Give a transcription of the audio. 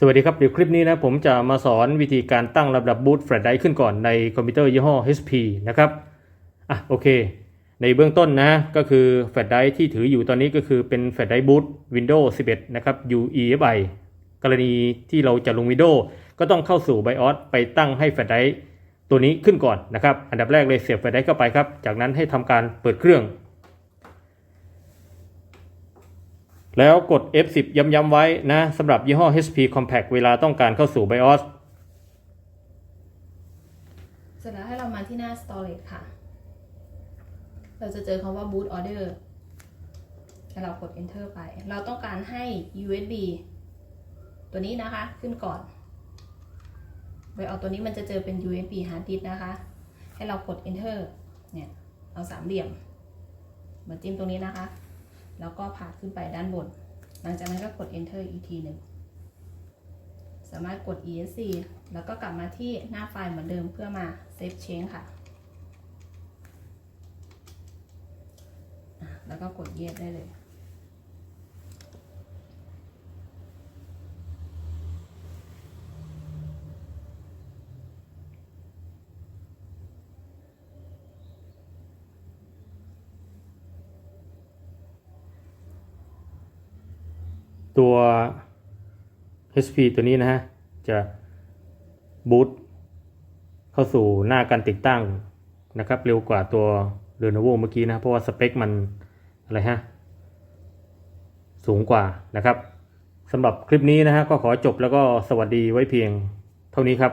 สวัสดีครับ เดี๋ยวคลิปนี้นะผมจะมาสอนวิธีการตั้งลำดับบูตแฟลชไดรฟ์ขึ้นก่อนในคอมพิวเตอร์ยี่ห้อ HP นะครับ อะโอเค ในเบื้องต้นนะก็คือแฟลชไดรฟ์ที่ถืออยู่ตอนนี้ก็คือเป็นแฟลชไดรฟ์บูต Windows 11 นะครับ UEFI กรณีที่เราจะลง Windows ก็ต้องเข้าสู่ BIOS ไปตั้งให้แฟลชไดรฟ์ตัวนี้ขึ้นก่อนนะครับ อันดับแรกเลยเสียบแฟลชไดรฟ์เข้าไปครับ จากนั้นให้ทำการเปิดเครื่อง แล้วกด F10 ย้ำๆไว้นะสำหรับยี่ห้อ HP Compact เวลาต้องการเข้าสู่ BIOS เสร็จแล้วให้เรามาที่หน้า storage ค่ะ เราจะเจอคำว่า boot order ให้เรากด enter ไป เราต้องการให้ USB ตัวนี้นะคะ ขึ้นก่อนไปเอาตัวนี้มันจะเจอเป็น USB hard disk นะคะ ให้เรากด enter เนี่ย เอาสามเหลี่ยม มาจิ้มตรงนี้นะคะ แล้วก็พาดขึ้นไปด้านบน หลังจากนั้นก็กด enter อีกทีหนึ่ง สามารถกด esc แล้วก็กลับมาที่หน้าไฟล์เหมือนเดิมเพื่อมา save change ค่ะอะ แล้วก็กด yes ได้เลย ตัว HP ตัวนี้นะฮะ จะบูตเข้าสู่หน้าการติดตั้งนะครับ เร็วกว่าตัว Lenovo เมื่อกี้นะ เพราะว่าสเปคมันอะไรฮะ สูงกว่านะครับสำหรับคลิปนี้นะฮะก็ขอจบแล้วก็สวัสดีไว้เพียงเท่านี้ครับ